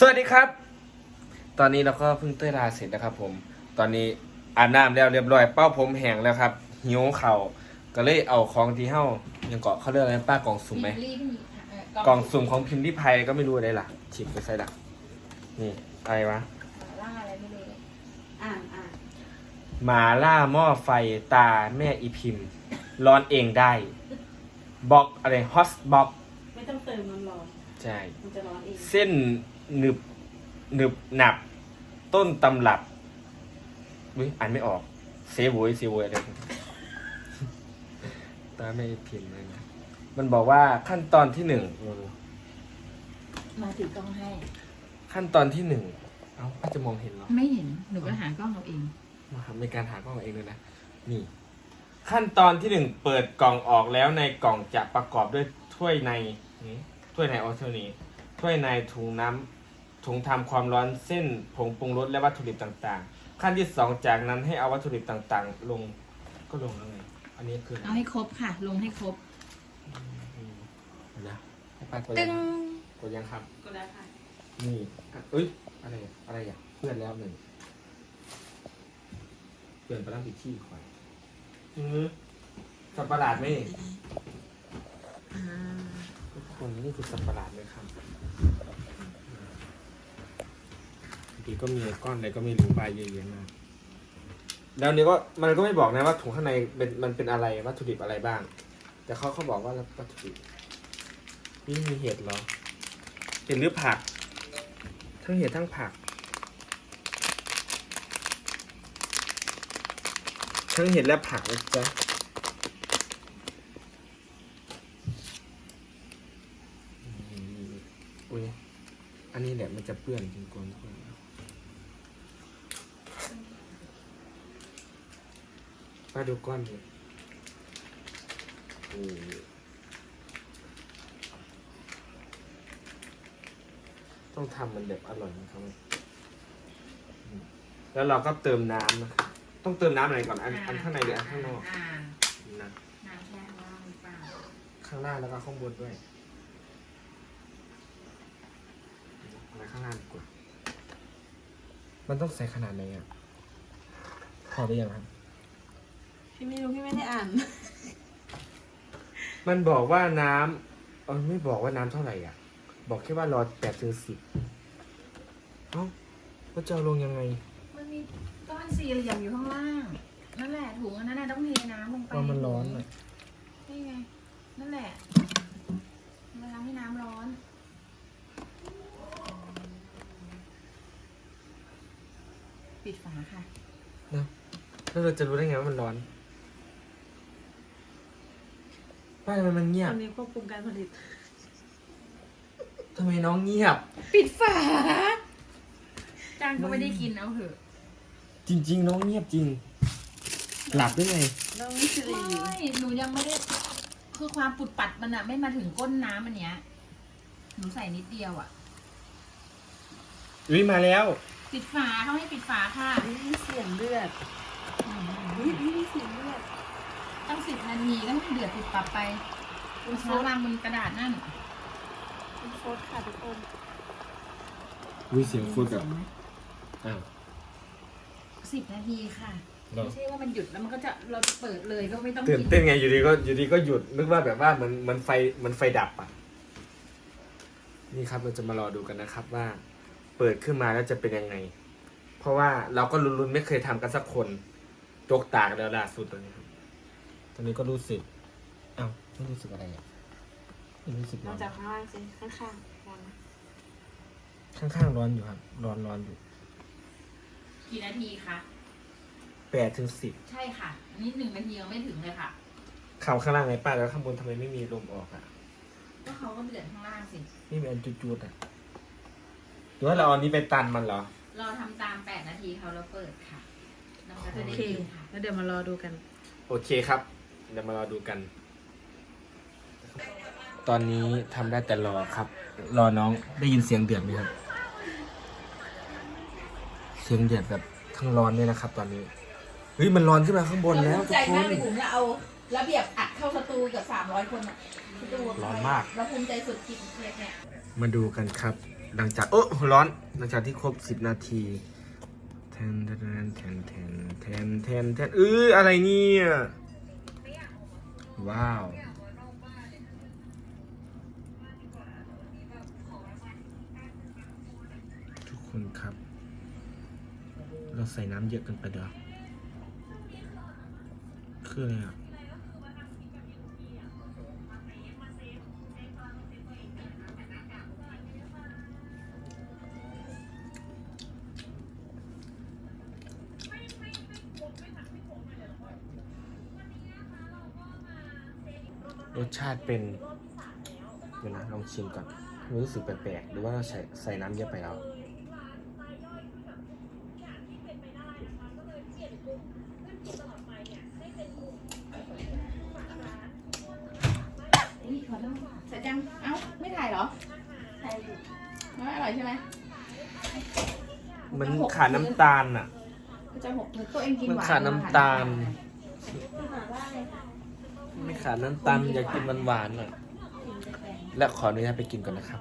สวัสดีครับ ตอนนี้เราก็เพิ่งเต้ยลาเสร็จนะครับ ผม ตอนนี้อาบน้ำแล้วเรียบร้อย เป้าผมแห้งแล้วครับ หิวเข่าวก็เลยเอาของที่เฮ้ายังเกาะเขาเรียกอะไรนะป้ากล่องสุ่มไหมรีบมีเกล่องสุ่มของพิมพ์ริพายก็ไม่รู้อะไรล่ะฉีกไปใส่ละนี่อะไรวะล่าอะไรไม่รู้อ่านอ่านหมาล่าหม้อไฟตาแม่อีพิมพ์ร้อนเองได้บล็อกอะไรฮอสบล็อกไม่ต้องเติมน้ำร้อนใช่มันจะร้อนเอง เส้น หนึบหนึบหนับ ต้นตำรับอุ้ยอ่านไม่ออก เซโวยเซโวยอะไรตาไม่พิมพ์เลยนะมันบอกว่าขั้นตอนที่หนึ่งอืมมาถือกล้องให้ ขั้นตอนที่หนึ่งเอ้าป้าจะมองเห็นเหรอไม่เห็นหนูก็หากล้องเอาเองมาครับในการหากล้องเองเลยนะนี่ ขั้นตอนที่หนึ่งเปิดกล่องออกแล้วในกล่องจะประกอบด้วยถ้วยในนี่ถ้วยในออเทอร์นี้ถ้วยในถุงน้ำ ถุงทำความร้อนเส้นผงปรุงรสและวัตถุดิบต่างๆ ขั้นที่สองจากนั้นให้เอาวัตถุดิบต่างๆ ลงก็ลงแล้วไงอันนี้คืออะไรเอาให้ครบค่ะ ลงให้ครบอืมเดี๋ยวนะให้ป้ากดตึยังงกดยังครับ ก็ได้ค่ะนี่อะเอ้ย อะไรอะอะไรอะเพื่อนแล้วหนึ่งเปลี่ยนไปแล้วผิดที่คอยอือสับประหลาดไหมนี่ทุกคนนี่คือสับประหลาดเลยครับบาง ทีก็มีก้อนอะไรก็ไม่รู้ใบเยอะแยะมากแล้วนี้ก็มันก็ไม่บอกนะว่าถุงข้างในเป็นมันเป็นอะไรวัตถุดิบอะไรบ้าง แต่เขาเขาบอกว่าวัตถุดิบนี่มีเห็ดเหรอเห็ดหรือผัก ทั้งเห็ดทั้งผัก ทั้งเห็ดและผักนะจ๊ะอุ้ยอันนี้แหละมันจะเปื้อนจริงกวนทุกคน มาดูก้อนดิโอ้ต้องทำมันแบบอร่อยนะครับอืมแล้วเราก็เติมน้ำนะครับต้องเติมน้ำอะไรก่อน อันอันข้างในหรืออันข้างนอกอ่านะน้ำแช่ข้างล่างหรือเปล่าข้างล่างแล้วก็ข้างบนด้วยอะไรข้างล่างดีกว่า มันต้องใส่ขนาดไหนอะ พอได้ยังครับ พี่ไม่รู้พี่ไม่ได้อ่าน มันบอกว่าน้ำเออไม่บอกว่าน้ำเท่าไหร่อะ บอกแค่ว่ารอแปดถึงสิบเอ้าก็จะเอาลงยังไง มันมีก้อนสี่เหลี่ยมอยู่ข้างล่าง นั่นแหละถุงอันนั้นน่ะต้องเทน้ำลงไปว่ามันร้อนอะนี่ไง นั่นแหละมันทำให้น้ำร้อน ปิดฝาค่ะนะแล้วเราจะรู้ได้ไงว่ามันร้อน ป้าทำไมมันเงียคบนนี้ควบคุมการผลิต ทำไมน้องเงียบ ปิดฝาจางก็ไม่ได้กินเอาเถอะจริง ๆ น้องเงียบจริง หลับได้ไงเราไม่สิริอยู่ไม่หนูยังไม่ได้ คือความปุดปัดมันอะไม่มาถึงก้นน้ำอันเนี้ย หนูใส่นิดเดียวอะวิมาแล้ว ปิดฝาเขาให้ปิดฝาค่ะได้ยินเสียงเลือดอุ๊ยได้ยินเสียงเลือด ตั้งสิบนาทีก็ให้เดือดปุดปับไปคุณช้าวางบนกระดาษนั่นเป็นโฟดค่ะทุกคนวิเสียงฟูดแบบอ้าวสิบนาทีค่ะเหรอไม่ใช่ว่ามันหยุดแล้วมันก็จะเราจะเปิดเลยก็ไม่ต้องตื่นกินเต้นไงอยู่ดีก็อยู่ดีก็หยุดนึกว่าแบบว่ามันมันไฟมันไฟดับอะ นี่ครับเราจะมารอดูกันนะครับว่า เปิดขึ้นมาแล้วจะเป็นยังไง เพราะว่าเราก็ลุ้นๆไม่เคยทำกันสักคนจกตากแล้วล่าสุดตอนนี้ครับต อนนี้ก็รู้สึกอ้าวไม่รู้สึกอะไรอะไม่รู้สึกร้เราอนจากข้างล่างสิข้างๆมองนะข้างๆร้อนอยู่ครับร้อนร้อนอยู่กี่นาทีคะ แปดถึงสิบใช่ค่ะ อันนี้หนึ่งนาทียังไม่ถึงเลยค่ะ ข่าวข้างล่างไงป้าแล้วข้างบนทำไมไม่มีลมออกอะก็เขาก็เดือดข้างล่างสิ นี่เป็นอันจุดๆอะหรือว่าเราเอาอันนี้ไปตันมันเหรอ เราทำตามแปดนาทีเขาแล้วเปิดค่ะเราก็จะโอได้เค กินค่ะ แล้วเดี๋ยวมารอดูกัน โอเคครับ เดี๋ยวมารอดูกัน ตอนนี้ทำได้แต่รอครับ รอน้องได้ยินเสียงเดือดไหมครับ เสียงเดือดแบบทั้งร้อนเลยนะครับ ตอนนี้เฮ้ยมันร้อนขึ้นมาข้างบนแล้วทุกคนเราเอาระเบียบอัดเข้าสตูกับสามร้อยคนอะสตูร้อนมาก เราภูมิใจสุดกินเล็กเนี่ย มาดูกันครับ หลังจากโอ้ร้อน หลังจากที่ครบสิบนาทีแทนแทนแทนแทนแทนแทนแทนเอออะไรเนี่ย ว้าว ทุกคนครับ เราใส่น้ำเยอะเกินไปเด้อคืออะไรอะ รสชาติเป็นเดี๋ยวนะลองชิมก่อนรู้สึกแปลกๆหรือว่าเราใส่ใส่น้ำเยอะไปแล้วอุ๊ยขอโทษเสร็จยัง เอ้า ไม่ถ่ายเหรอ ถ่ายอยู่ไม่อร่อยใช่ไหมมันขาดน้ำตาลอะ ก็จะหกตัวเองกินมันหวานขาดน้ำตาลพี่หมาว่าอะไรคะ ไม่ขาดน้ำตาลอยากกินหวานๆอะและขออนุญาตไปกินก่อนนะครับ